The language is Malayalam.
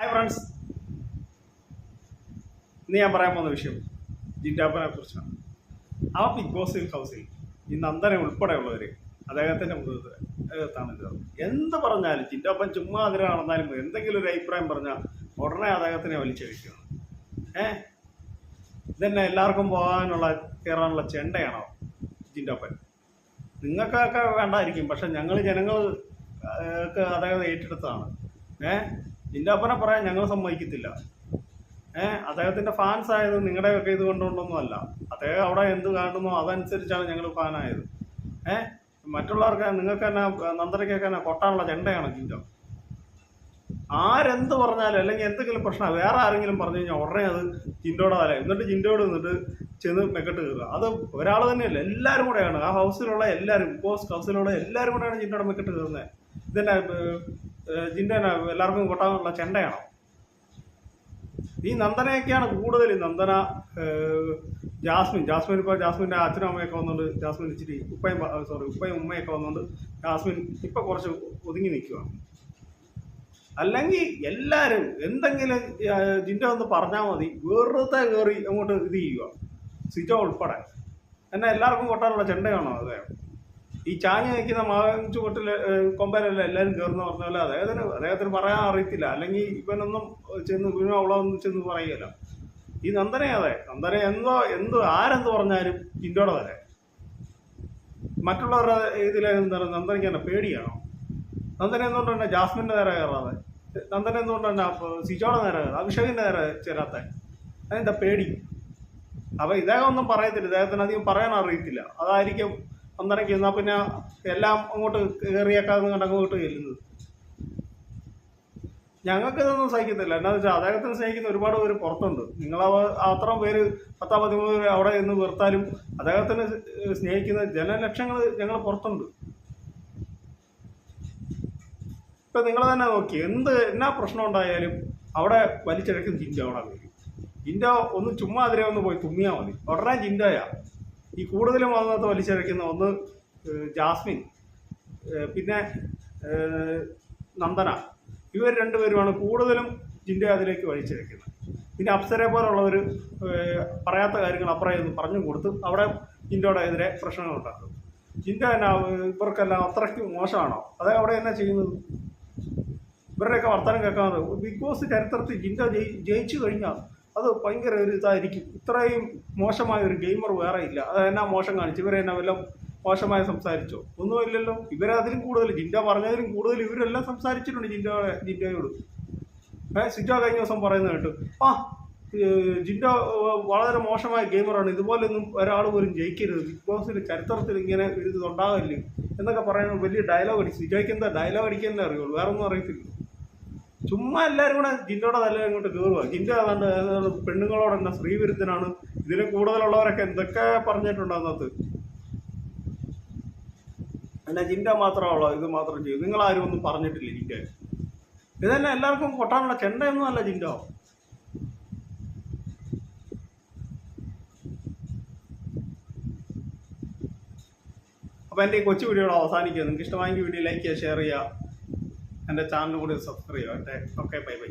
ഹായ് ഫ്രണ്ട്സ് ഇന്ന് ഞാൻ പറയാൻ പോകുന്ന വിഷയം ജിൻഡാപ്പനെ കുറിച്ചാണ്. ആ ബിഗ് ബോസ് ഹൗസിൽ ഈ നന്ദനെ ഉൾപ്പെടെയുള്ളവർ അദ്ദേഹത്തിന്റെ മൃഗത്താണ് ഇത്. എന്ത് പറഞ്ഞാലും ജിൻഡാപ്പൻ ചുമ്മാ അതിനെ നടന്നാലും എന്തെങ്കിലും ഒരു അഭിപ്രായം പറഞ്ഞാൽ ഉടനെ അദ്ദേഹത്തിനെ വലിച്ചഴിക്കുകയാണ് ഏ? ഇതന്നെ എല്ലാവർക്കും പോകാനുള്ള കയറാനുള്ള ചെണ്ടയാണോ ജിൻഡാപ്പൻ നിങ്ങൾക്കൊക്കെ വേണ്ടായിരിക്കും. പക്ഷെ ഞങ്ങൾ ജനങ്ങൾ അദ്ദേഹത്തെ അദ്ദേഹം ഏറ്റെടുത്തതാണ്. ഏ? ജിൻഡാപ്പനെ പറയാൻ ഞങ്ങൾ സമ്മതിക്കത്തില്ല. ഏഹ് അദ്ദേഹത്തിന്റെ ഫാൻസ് ആയത് നിങ്ങളുടെയൊക്കെ ഇത് കൊണ്ടുകൊണ്ടൊന്നും അല്ല അദ്ദേഹം അവിടെ എന്ത് കാണുന്നോ അതനുസരിച്ചാണ് ഞങ്ങൾ ഫാനായത് ഏഹ് മറ്റുള്ളവർക്ക് നിങ്ങൾക്ക് തന്നെ നന്ദരയ്ക്കൊക്കെ തന്നെ കൊട്ടാനുള്ള ചെണ്ടയാണ് ജിൻഡോ ആരെന്ത് പറഞ്ഞാലും അല്ലെങ്കിൽ എന്തെങ്കിലും പ്രശ്നം വേറെ ആരെങ്കിലും പറഞ്ഞു കഴിഞ്ഞാൽ ഉടനെ അത് ജിൻഡോടെ തല എന്നിട്ട് ജിൻഡോട് നിന്നിട്ട് ചെന്ന് മെക്കെട്ട് കയറുക. അത് ഒരാൾ തന്നെയല്ല എല്ലാവരും കൂടെയാണ്. ആ ഹൗസിലുള്ള എല്ലാവരും ബിഗ് ബോസ് ഹൗസിലുള്ള എല്ലാവരും കൂടെയാണ് ജിൻഡോടെ മെക്കെട്ട് കയറുന്നത്. ഇതന്നെ ജിൻഡോ എല്ലാവർക്കും കൊട്ടാനുള്ള ചെണ്ടയാണോ? ഈ നന്ദനയൊക്കെയാണ് കൂടുതൽ നന്ദന ജാസ്മിൻ. ജാസ്മിൻ ഇപ്പോൾ ജാസ്മിന്റെ അച്ഛനും അമ്മയൊക്കെ വന്നുകൊണ്ട് ജാസ്മിൻ ഇച്ചിരി ഉപ്പയും സോറി ഉപ്പയും ഉമ്മയൊക്കെ വന്നുകൊണ്ട് ജാസ്മിൻ ഇപ്പം കുറച്ച് ഒതുങ്ങി നിൽക്കുകയാണ് അല്ലെങ്കിൽ എല്ലാവരും എന്തെങ്കിലും ജിന്റെ ഒന്ന് പറഞ്ഞാൽ മതി. വെറുതെ കയറി അങ്ങോട്ട് ഇത് ചെയ്യുക സ്വിച്ച് ഉൾപ്പെടെ. എന്നെ എല്ലാവർക്കും കൊട്ടാനുള്ള ചെണ്ടയാണോ? അതെ. ഈ ചാഞ്ഞ് നിൽക്കുന്ന മാവിഞ്ചു ചുവട്ടിൽ കൊമ്പരല്ല എല്ലാവരും കയറുന്ന പറഞ്ഞ പോലെ അദ്ദേഹത്തിന് അദ്ദേഹത്തിന് പറയാൻ അറിയത്തില്ല. അല്ലെങ്കിൽ ഇവനൊന്നും ചെന്ന് ഇവനും അവളൊന്നും ചെന്ന് പറയുകയില്ല ഈ നന്ദനെ അതെ. നന്ദന എന്തോ എന്തോ ആരെന്ത് പറഞ്ഞാലും ജിൻഡോടെ വരെ. മറ്റുള്ളവരുടെ ഇതിൽ എന്താ നന്ദനയ്ക്ക് തന്നെ പേടിയാണോ? നന്ദന എന്തുകൊണ്ട് തന്നെ ജാസ്മിന്റെ നേരെ കയറാതെ? നന്ദന എന്തുകൊണ്ട് തന്നെ സിജോടെ നേരെ കയറാതെ? അഭിഷേകിന്റെ നേരെ ചേരാത്ത? അതെന്താ പേടി? അപ്പൊ ഇദ്ദേഹം ഒന്നും പറയത്തില്ല. ഇദ്ദേഹത്തിന് അധികം പറയാൻ അറിയത്തില്ല. അതായിരിക്കും നന്ദനയ്ക്ക് എന്നാൽ പിന്നെ എല്ലാം അങ്ങോട്ട് കയറിയേക്കാന്ന് കണ്ട് അങ്ങോട്ട് ചെല്ലുന്നത് ഞങ്ങൾക്ക് ഇതൊന്നും സഹിക്കത്തില്ല. എന്നാന്ന് വെച്ചാൽ അദ്ദേഹത്തിന് സ്നേഹിക്കുന്ന ഒരുപാട് പേര് പുറത്തുണ്ട്. നിങ്ങൾ അത്രയും പേര് പത്താ പതിമൂന്ന് പേര് അവിടെ നിന്ന് വെറുത്താലും അദ്ദേഹത്തിന് സ്നേഹിക്കുന്ന ജനലക്ഷങ്ങൾ ഞങ്ങൾ പുറത്തുണ്ട്. ഇപ്പൊ നിങ്ങൾ തന്നെ നോക്കി എന്ത് എന്നാ പ്രശ്നം ഉണ്ടായാലും അവിടെ വലിച്ചിഴക്കും ജിൻഡ അവിടെ ഒന്ന് ചുമ്മാ അതിരെ ഒന്ന് പോയി തുമ്മിയാൽ മതി. ഉടനെ ജിൻഡോയാ. ഈ കൂടുതലും അതിനകത്ത് വലിച്ചിഴക്കുന്ന ഒന്ന് ജാസ്മിൻ പിന്നെ നന്ദന. ഇവർ രണ്ടുപേരുമാണ് കൂടുതലും ജിന്റെ അതിലേക്ക് വലിച്ചിഴക്കുന്നത് പിന്നെ അപ്സരെ പോലുള്ളവർ പറയാത്ത കാര്യങ്ങൾ അപ്പുറം എന്ന് പറഞ്ഞു കൊടുത്ത് അവിടെ ജിൻഡോയുടെ എതിരെ പ്രശ്നങ്ങൾ ഉണ്ടാക്കും. ജിന്റെ തന്നെ ഇവർക്കെല്ലാം അത്രയ്ക്ക് മോശമാണോ? അതെ അവിടെ എന്നാ ചെയ്യുന്നത്? ഇവരുടെയൊക്കെ വർത്തമാനം കേൾക്കാതെ. ബിഗ് ബോസ് ചരിത്രത്തിൽ ജിന്റെ ജയി ജയിച്ചു കഴിഞ്ഞാൽ അത് ഭയങ്കര ഒരു ഇതായിരിക്കും. ഇത്രയും മോശമായ ഒരു ഗെയിമർ വേറെ ഇല്ല. അത് എന്നാ മോശം കാണിച്ചു ഇവരെ എന്നാ വല്ലതും മോശമായി സംസാരിച്ചോ? ഒന്നുമില്ലല്ലോ. ഇവരെ അതിലും കൂടുതൽ ജിൻഡ പറഞ്ഞതിലും കൂടുതൽ ഇവരെല്ലാം സംസാരിച്ചിട്ടുണ്ട് ജിൻഡ ജിൻഡോയോട്. ഏ സിജോ കഴിഞ്ഞ ദിവസം പറയുന്നത് കേട്ടു. ആ ജിൻഡ വളരെ മോശമായ ഗെയിമറാണ്. ഇതുപോലൊന്നും ഒരാൾ പോലും ജയിക്കരുത്. ബിഗ് ബോസിന്റെ ചരിത്രത്തിൽ ഇങ്ങനെ ഒരു ഇത് ഉണ്ടാകില്ല എന്നൊക്കെ പറയുന്നത് വലിയ ഡയലോഗ് അടിച്ചു സിജോയ്ക്ക് എന്താ ഡയലോഗ് അടിക്കാൻ അറിയുള്ളൂ? വേറെ ഒന്നും അറിയത്തില്ല ചുമ്മാ എല്ലാവരും കൂടെ ജിൻഡോടെ തല ഇങ്ങോട്ട് കയറുക ജിൻഡോ ഏതാണ്ട് പെണ്ണുങ്ങളോട് തന്നെ സ്ത്രീവിരുദ്ധനാണ് ഇതിന് കൂടുതലുള്ളവരൊക്കെ എന്തൊക്കെ പറഞ്ഞിട്ടുണ്ട് അല്ല ജിൻഡ മാത്രമാണല്ലോ ഇത് മാത്രം ചെയ്യും. നിങ്ങൾ ആരും ഒന്നും പറഞ്ഞിട്ടില്ല ജിൻഡോ ഇത് തന്നെ എല്ലാവർക്കും കൊട്ടാനുള്ള ചെണ്ടയൊന്നും അല്ല ജിൻഡോ. അപ്പോൾ എന്റെ ഈ കൊച്ചു വീഡിയോ അവസാനിക്കുക. നിങ്ങൾക്ക് ഇഷ്ടമായെങ്കിൽ വീഡിയോ ലൈക്ക് ചെയ്യുക ഷെയർ ചെയ്യുക. എന്റെ ചാനൽ കൂടി സബ്സ്ക്രൈബ് ചെയ്യാം. Okay bye bye